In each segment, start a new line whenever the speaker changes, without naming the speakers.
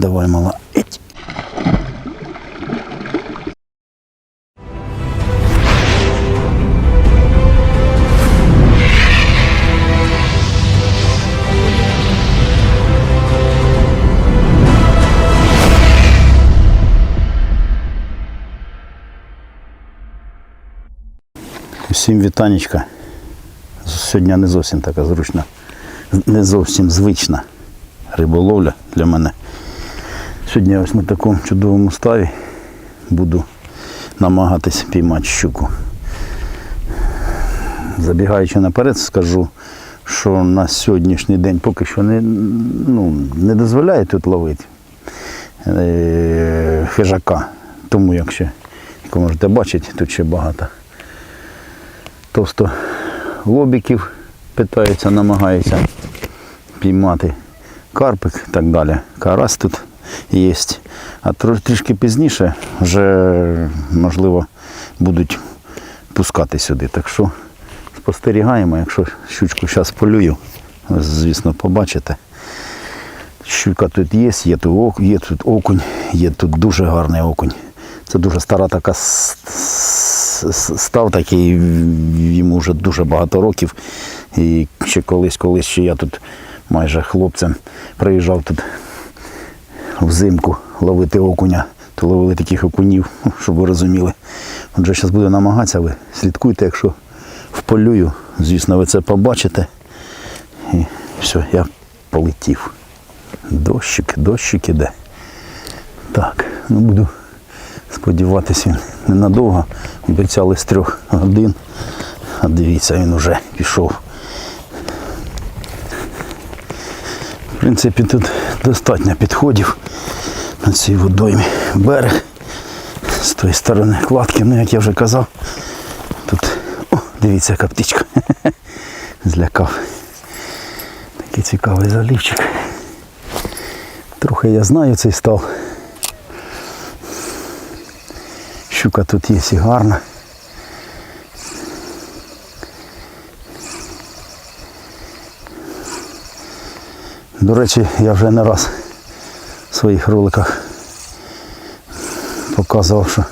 Давай, мала. Іть. Всім вітанечка. Сьогодні не зовсім така зручна, не зовсім звична риболовля для мене. Сьогодні ось на такому чудовому ставі буду намагатись піймати щуку. Забігаючи наперед, скажу, що на сьогоднішній день поки що не, ну, не дозволяє тут ловити е, хижака. Тому як ще, як ви можете бачити, тут ще багато товсто лобіків питаються, намагаються піймати карпик і так далі. Карась тут є. А трішки пізніше вже, можливо, будуть пускати сюди. Так що спостерігаємо, якщо щучку зараз полюю, звісно, побачите. Щука тут є, є тут, є тут окунь, є тут дуже гарний окунь. Це дуже стара така став такий, йому вже дуже багато років. І ще колись, колись ще я тут майже хлопцем приїжджав тут взимку ловити окуня, то ловили таких окунів, щоб ви розуміли. Отже, зараз буду намагатися, ви слідкуйте, якщо вполюю, звісно, ви це побачите. І все, я полетів. Дощик, дощик іде. Так, ну буду сподіватися, він ненадовго. Обіцяли з трьох годин. А дивіться, він уже пішов. В принципі, тут достатньо підходів на цій водоймі. Берег. З тої сторони кладки, ну як я вже казав, тут, о, дивіться, яка птичка. Злякав. Такий цікавий залівчик. Трохи я знаю цей став. Щука тут є і гарна. До речі, я вже не раз своїх роликах показував, що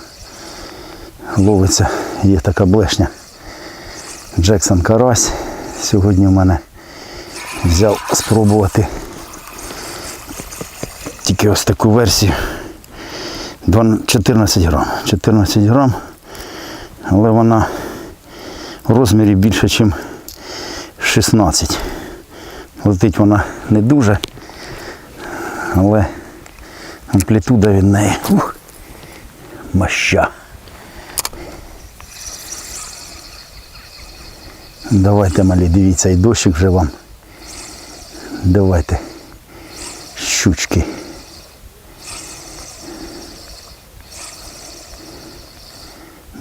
ловиться, є така блешня. Джексон Карась. Сьогодні в мене взяв спробувати тільки ось таку версію. 14 грам. 14 грам, але вона в розмірі більше, ніж 16. Летить вона не дуже, але амплітуда від неї. Ух, маща. Давайте, малі, дивіться, і дощик вже вам. Давайте. Щучки.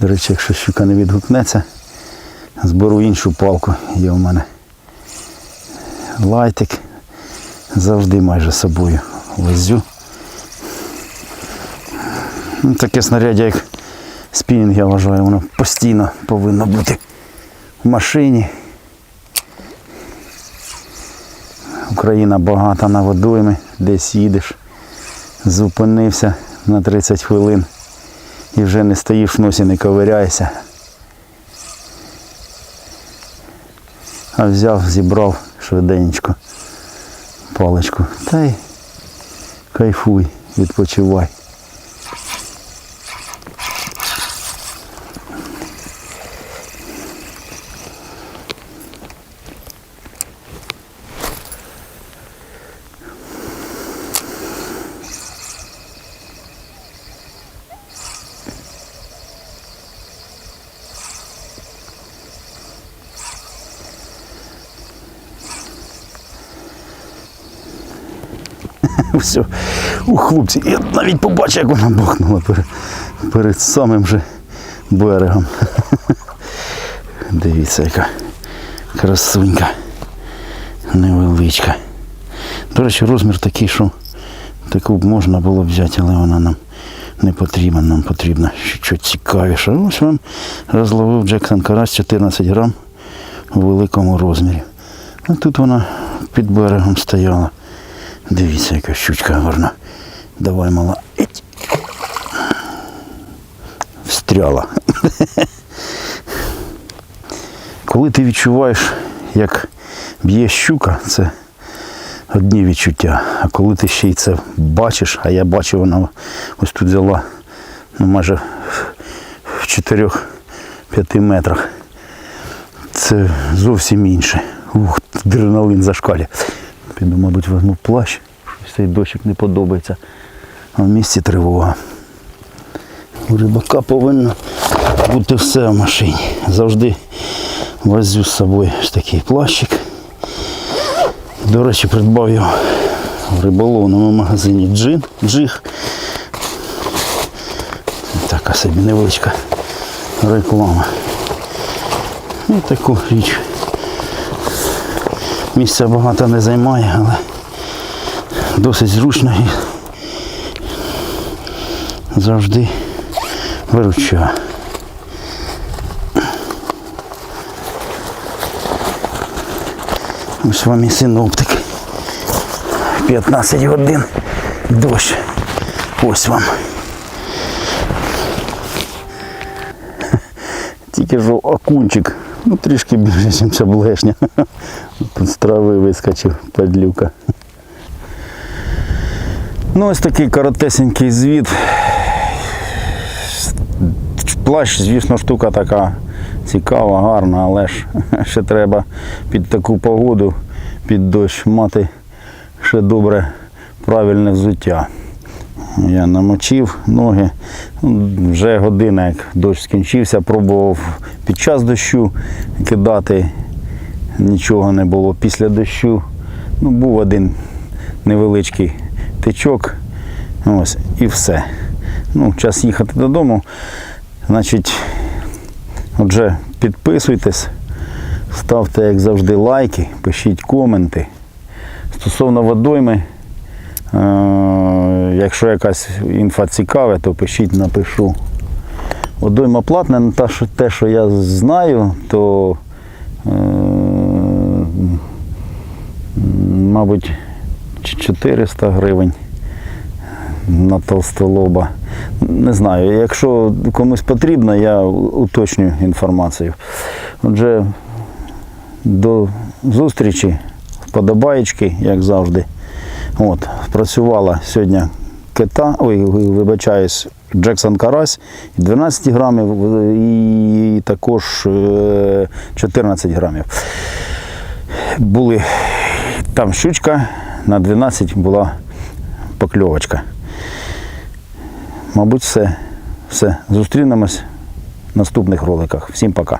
До речі, якщо щука не відгукнеться, зберу іншу палку. Є у мене лайтик. Завжди майже собою везю. Ну, Таке снаряддя, як спінінг, я вважаю, воно постійно повинно бути в машині. Україна багата на водойми, десь їдеш, зупинився на 30 хвилин і вже не стоїш в носі, не ковиряєшся. А взяв, зібрав швиденько паличку. Та й кайфуй, відпочивай. Все. У хлопці. Я навіть побачив, як вона бахнула перед, перед самим же берегом. Дивіться, яка красунька. Невеличка. До речі, розмір такий, що таку б можна було взяти, але вона нам не потрібна. Нам потрібно щось цікавіше. Ось вам розловив Джексон Карась 14 грам у великому розмірі. А тут вона під берегом стояла. Дивіться, яка щучка гарна. Давай, мала. Встряла. Коли ти відчуваєш, як б'є щука, це одні відчуття. А коли ти ще й це бачиш, а я бачив, вона ось тут взяла ну, майже в 4-5 метрах. Це зовсім інше. Ух, адреналин зашкалює. Піду, мабуть, візьму плащ. Щось цей дощик не подобається. А в місті тривога. У рибака повинно бути все в машині. Завжди возю з собою ось такий плащик. До речі, придбав його в риболовному магазині Джин, Джиг. Така собі невеличка реклама. І таку річ. Місця багато не займає, але досить зручно і завжди виручає. Ось вам і синоптик. 15 годин дощ. Ось вам. Тільки ж окунчик. Ну трішки більше, ніж ця блешня. Тут з трави вискочив падлюка. Ну ось такий коротесенький звіт. Плащ, звісно, штука така цікава, гарна, але ж ще треба під таку погоду, під дощ мати ще добре правильне взуття. Я намочив ноги. Ну, Вже година, як дощ скінчився, пробував під час дощу кидати. Нічого не було. Після дощу ну, був один невеличкий тичок. Ось, і все. Ну, час їхати додому. Значить, отже, підписуйтесь, ставте, як завжди, лайки, пишіть коменти. Стосовно водойми, е, якщо якась інфа цікава, то пишіть, напишу. Водойма платна, ну, те, що я знаю, то, е, мабуть, 400 гривень на толстолоба. Не знаю, якщо комусь потрібно, я уточню інформацію. Отже, до зустрічі, вподобаєчки, як завжди. От, працювала сьогодні кита, ой, вибачаюсь, Джексон Карась 12 грамів і також е, 14 грамів. Були там щучка, на 12 була покльовочка. Мабуть, все. Все. Зустрінемось в наступних роликах. Всім пока.